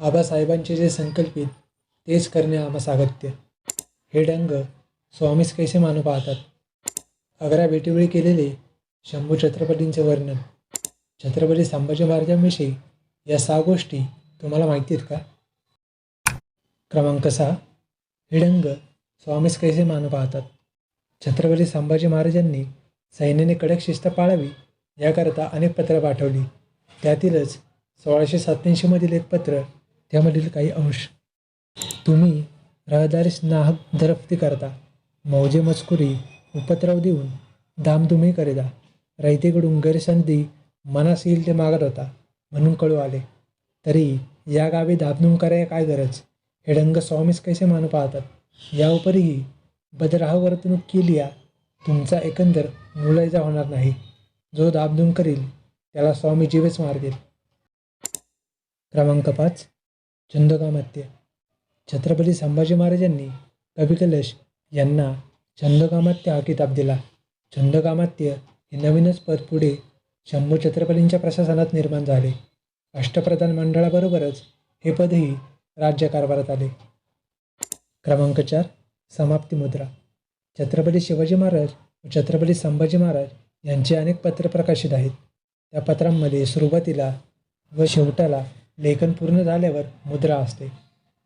आबासाहेबांचे जे संकल्पित तेच करणे आम्हा सागत्य. हे डंग स्वामीस कैसे मानू पाहतात? अगरा भेटीवेळी केलेले शंभू छत्रपतींचे वर्णन. छत्रपती संभाजी महाराजांविषयी या सहा गोष्टी तुम्हाला माहिती आहेत का? क्रमांक सहा. हिडंग स्वामीस कैसे मानू पाहतात? छत्रपती संभाजी महाराजांनी सैन्याने कडक शिस्त पाळावी याकरता अनेक पत्र पाठवली. त्यातीलच सोळाशे सत्त्याऐंशीमधील एक पत्र त्यामधील काही अंश. तुम्ही रहदारीस नाहक दरफ्ती करता. मौजे मजकुरी उपद्रव देऊन दामधुमी करीता रयतेकडून गैरसंधी मनास येईल ते मागत होता. म्हणून कळू आले. तरी या गावी दाबधूम करायला काय गरज? हे ढंग स्वामीस कैसे मानू पाहतात? या उपरीही बदराह वर्तणूक केली या तुमचा एकंदर मुलायजा होणार नाही. जो दाबधूम करील त्याला स्वामी जीवेच मारतील. क्रमांक पाच. चंदोकामत्य छत्रपती संभाजी महाराजांनी कविकलश यांना छंदकामात्य हा किताब दिला. छंदकामात्य हे नवीनच पद पुढे शंभू छत्रपतींच्या प्रशासनात निर्माण झाले. अष्टप्रधान मंडळाबरोबरच हे पदही राज्यकारभारात आले. क्रमांक चार समाप्ती मुद्रा. छत्रपती शिवाजी महाराज व छत्रपती संभाजी महाराज यांचे अनेक पत्र प्रकाशित आहेत. त्या पत्रांमध्ये सुरुवातीला व शेवटाला लेखन पूर्ण झाल्यावर मुद्रा असते.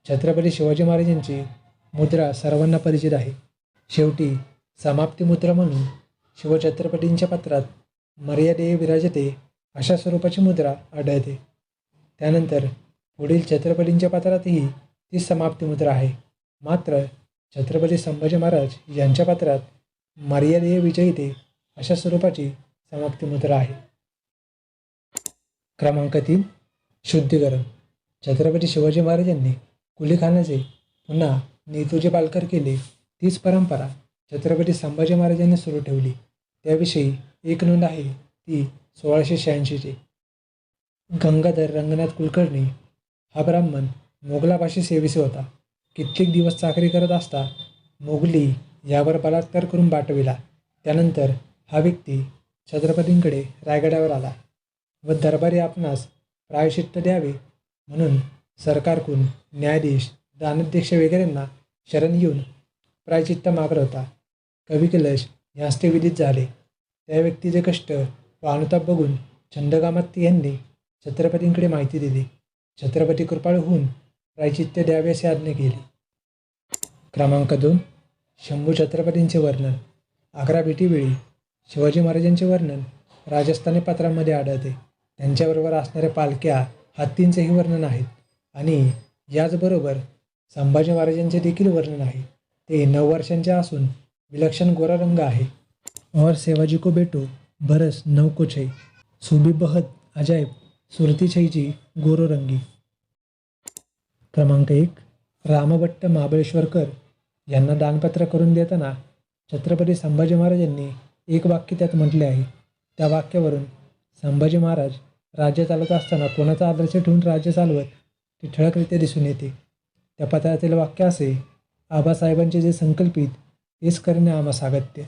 छत्रपती शिवाजी महाराजांची मुद्रा सर्वांना परिचित आहे. शेवटी समाप्ती मुद्रा म्हणून शिवछत्रपतींच्या पत्रात मर्यादे विराजते अशा स्वरूपाची मुद्रा आढळते. त्यानंतर पुढील छत्रपतींच्या पत्रातही ती समाप्ती मुद्रा आहे. मात्र छत्रपती संभाजी महाराज यांच्या पत्रात मर्यादे विजयते अशा स्वरूपाची समाप्ती मुद्रा आहे. क्रमांक तीन. शुद्धीकरण. छत्रपती शिवाजी महाराजांनी कुलीखानाचे पुन्हा नेतूचे पालकर केले. तीच परंपरा छत्रपती संभाजी महाराजांनी सुरू ठेवली. त्याविषयी एक नोंद आहे ती सोळाशे शहाऐंशीची गंगाधर रंगनाथ कुलकर्णी हा ब्राह्मण मोगलाभाषी सेविसे होता. कित्येक दिवस चाकरी करत असता मोगली यावर बलात्कार करून बाटविला. त्यानंतर हा व्यक्ती छत्रपतींकडे रायगडावर आला. व दरबारी आपणास प्रायश्चित्त द्यावे. म्हणून सरकारकडून न्यायाधीश दानाध्यक्ष वगैरेंना शरण येऊन प्रायचित्त मागत होता कवी कलश ह्यास विदित झाले. त्या व्यक्तीचे कष्ट व अनुताप बघून चंदकामात्ती यांनी छत्रपतींकडे माहिती दिली. छत्रपती कृपाळ होऊन प्रायचित्य द्याव्याची आज्ञा केली. क्रमांक दोन. शंभू छत्रपतींचे वर्णन. अकरा भेटीवेळी शिवाजी महाराजांचे वर्णन राजस्थानी पत्रांमध्ये आढळते. त्यांच्याबरोबर असणाऱ्या पालख्या हत्तींचेही वर्णन आहेत. आणि याचबरोबर संभाजी महाराजांचे देखील वर्णन आहे. ते नऊ वर्षांचे असून विलक्षण गोरा रंग आहे. और सेवाजी को बेटो बरस नौ को सुबी बहत अजायब सुरती छैजी गोरोरंगी क्रमांक एक रामभट्ट महाबळेश्वरकर यांना दानपत्र करून देताना छत्रपती संभाजी महाराजांनी एक वाक्य त्यात म्हटले आहे. त्या वाक्यावरून संभाजी महाराज राज्य चालवत असताना कोणाचा आदर्श ठेवून राज्य चालवत ती ठळकरित्या दिसून येते. त्या पत्रातील वाक्य असे आबासाहेबांचे जे संकल्पित तेच करणे आम्हा सागत्य.